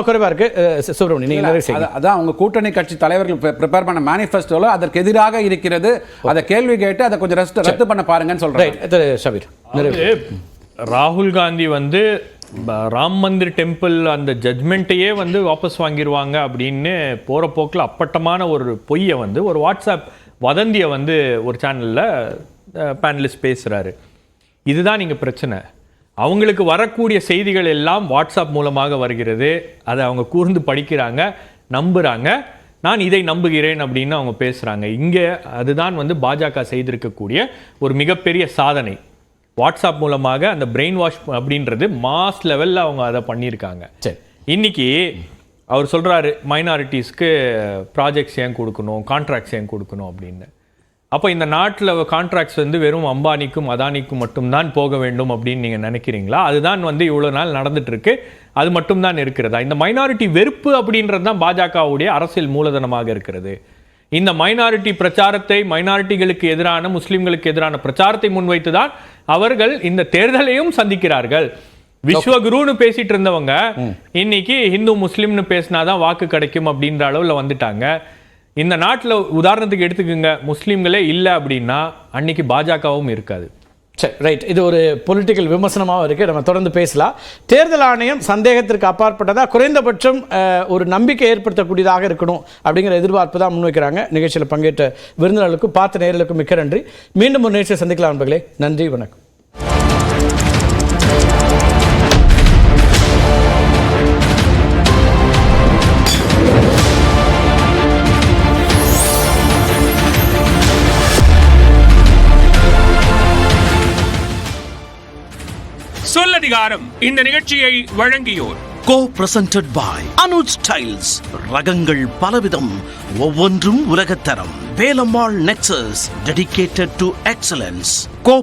குறைவா இருக்கு. அஹ், சுப்பிரமணியன் நீங்க நிறைவு செய்யுங்க. அத- அதான் அவங்க கூட்டணி கட்சி தலைவர்கள் ப்ரிப்பேர் பண்ண மேனிஃபெஸ்டோல அதற்கு எதிராக இருக்கிறது. அதை கேள்வி கேட்டு அதை கொஞ்சம் ரத்து ரத்து பண்ண பாருங்கன்னு திரு ஷபீர் ராகுல் காந்தி வந்து ராம் மந்திர் டெம்பிள் அந்த ஜட்மெண்ட்டையே வந்து வாபஸ் வாங்கிடுவாங்க அப்படின்னு போற போக்கில் அப்பட்டமான ஒரு பொய்யை வந்து ஒரு வாட்ஸ்அப் வதந்தியை வந்து ஒரு சேனல்ல பேனலிஸ்ட் பேசுறாரு. இதுதான் நீங்க பிரச்சனை. அவங்களுக்கு வரக்கூடிய செய்திகள் எல்லாம் வாட்ஸ்அப் மூலமாக வருகிறது. அதை அவங்க கூர்ந்து படிக்கிறாங்க நம்புறாங்க. நான் இதை நம்புகிறேன் அப்படின்னு அவங்க பேசுறாங்க. இங்கே அதுதான் வந்து பாஜக செய்திருக்கக்கூடிய ஒரு மிகப்பெரிய சாதனை. வாட்ஸ்அப் மூலமாக அந்த பிரெயின் வாஷ் அப்படின்றது மாஸ் லெவல்ல அவங்க அதை பண்ணியிருக்காங்க. சரி. இன்னைக்கு அவர் சொல்றாரு மைனாரிட்டிஸ்க்கு ப்ராஜெக்ட்ஸ் ஏன் கொடுக்கணும் கான்ட்ராக்ட்ஸ் ஏன் கொடுக்கணும் அப்படின்னு. அப்போ இந்த நாட்டில் கான்ட்ராக்ட்ஸ் வந்து வெறும் அம்பானிக்கும் அதானிக்கும் மட்டும்தான் போக வேண்டும் அப்படின்னு நீங்கள் நினைக்கிறீங்களா? அதுதான் வந்து இவ்வளோ நாள் நடந்துட்டு இருக்கு அது மட்டும்தான் இருக்கிறதா? இந்த மைனாரிட்டி வெறுப்பு அப்படின்றது தான் பாஜகவுடைய அரசியல் மூலதனமாக இருக்கிறது. இந்த மைனாரிட்டி பிரச்சாரத்தை மைனாரிட்டிகளுக்கு எதிரான முஸ்லிம்களுக்கு எதிரான பிரச்சாரத்தை முன்வைத்து தான் அவர்கள் இந்த தேர்தலையும் சந்திக்கிறார்கள். விஸ்வகுருன்னு பேசிட்டு இருந்தவங்க இன்னைக்கு இந்து முஸ்லிம்னு பேசினாதான் வாக்கு கிடைக்கும் அப்படின்ற அளவுல வந்துட்டாங்க. இந்த நாட்டில் உதாரணத்துக்கு எடுத்துக்கோங்க முஸ்லீம்களே இல்லை அப்படின்னா அன்னைக்கு பாஜகவும் இருக்காது. சரி ரைட் இது ஒரு பொலிட்டிக்கல் விமர்சனமாகவும் இருக்குது நம்ம தொடர்ந்து பேசலாம். தேர்தல் ஆணையம் சந்தேகத்திற்கு அப்பாற்பட்டதாக குறைந்தபட்சம் ஒரு நம்பிக்கை ஏற்படுத்தக்கூடியதாக இருக்கணும் அப்படிங்கிற எதிர்பார்ப்பு தான் முன்வைக்கிறாங்க. நிகழ்ச்சியில் பங்கேற்ற விருந்தினர்களுக்கும் பார்த்த நேயர்களுக்கும் மிக்க நன்றி. மீண்டும் ஒரு நிகழ்ச்சியை சந்திக்கலாம் நண்பர்களே. நன்றி வணக்கம். சொல் அதிகாரம் இந்த நிகழ்ச்சியை வழங்கியோர். Co presented by Anuj styles ரகங்கள் பலவிதம் ஒவ்வொன்றும் உலகத்தரம். Velammal nexus dedicated to excellence. Co